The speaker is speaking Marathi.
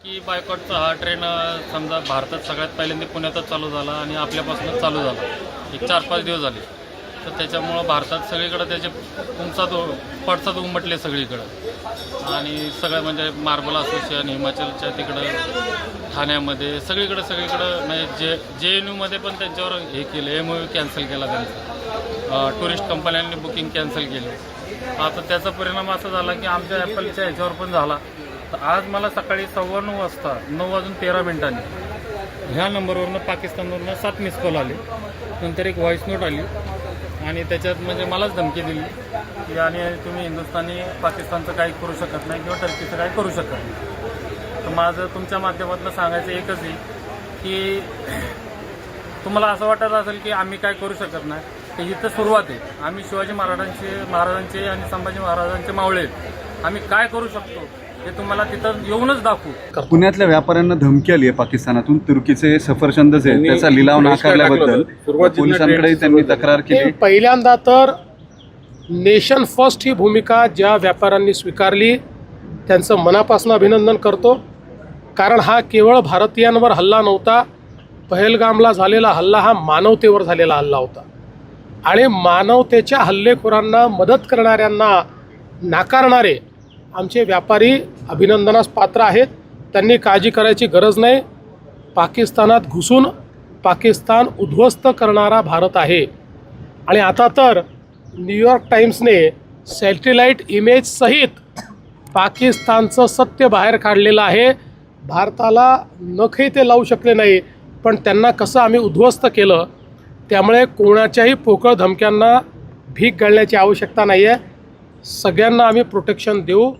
की बायकॉटचा हा ट्रेन समजा भारतात सगळ्यात पहिल्यांदा पुण्यातच चालू झाला आणि आपल्यापासूनच चालू झाला. एक चार पाच दिवस झाले. तर त्याच्यामुळं भारतात सगळीकडं त्याचे उंचात पडसाद उमटले सगळीकडं. आणि सगळं म्हणजे मार्बल असोसिएशन हिमाचलच्या तिकडं ठाण्यामध्ये सगळीकडं सगळीकडं म्हणजे जे जे एन यूमध्ये पण त्यांच्यावर हे केलं एम यू कॅन्सल केला त्यांचा. टुरिस्ट कंपन्यांनी बुकिंग कॅन्सल केली. आता त्याचा परिणाम असा झाला की आमच्या ॲपलच्या ह्याच्यावर पण झाला. तर आज मला सकाळी सव्वा नऊ वाजता नऊ वाजून तेरा मिनिटांनी ह्या नंबरवरनं पाकिस्तानवरनं सात मिस कॉल आले. नंतर एक व्हॉईस नोट आली. आणि त्याच्यात म्हणजे मलाच धमकी दिली की आणि तुम्ही हिंदुस्थानी पाकिस्तानचं काही करू शकत नाही किंवा टर्कीचं काही करू शकत नाही. तर माझं तुमच्या माध्यमातून सांगायचं एकच आहे की तुम्हाला असं वाटत असेल की आम्ही काय करू शकत नाही तर इथं सुरुवात आहे. आम्ही शिवाजी महाराजांचे महाराजांचे आणि संभाजी महाराजांचे मावळे आहेत. आम्ही काय करू शकतो? हे तुम्हाला तिथं येऊनच दाखवू. पुण्यातल्या व्यापाऱ्यांना धमकी आली आहे पाकिस्तानातून. तुर्कीचे सफरचंदच आहे त्याचा लिलाव नाकारल्याबद्दल पोलिसांकडे त्यांनी तक्रार केली. पहिल्यांदा तर नेशन फर्स्ट ही भूमिका ज्या व्यापाऱ्यांनी स्वीकारली त्यांचं मनापासून अभिनंदन करतो. कारण हा केवळ भारतीयांवर हल्ला नव्हता पहलगामला झालेला हल्ला हा मानवतेवर झालेला हल्ला होता. आणि मानवतेच्या हल्लेखोरांना मदत करणाऱ्यांना नाकारणारे आमचे व्यापारी अभिनंदनास पात्र आहेत. त्यांनी काळजी करायची गरज नाही. पाकिस्तानात घुसून पाकिस्तान उद्ध्वस्त करणारा भारत आहे. आणि आता तर न्यूयॉर्क टाईम्सने सॅटेलाईट इमेज सहित पाकिस्तानचं सत्य बाहेर काढलेलं आहे. भारताला नखही ते लावू शकले नाही. पण त्यांना कसं आम्ही उद्ध्वस्त केलं? त्यामुळे कोणाच्याही पोकळ धमक्यांना भीक घालण्याची आवश्यकता नाही आहे सगळ्यांना आम्ही प्रोटेक्शन देऊ.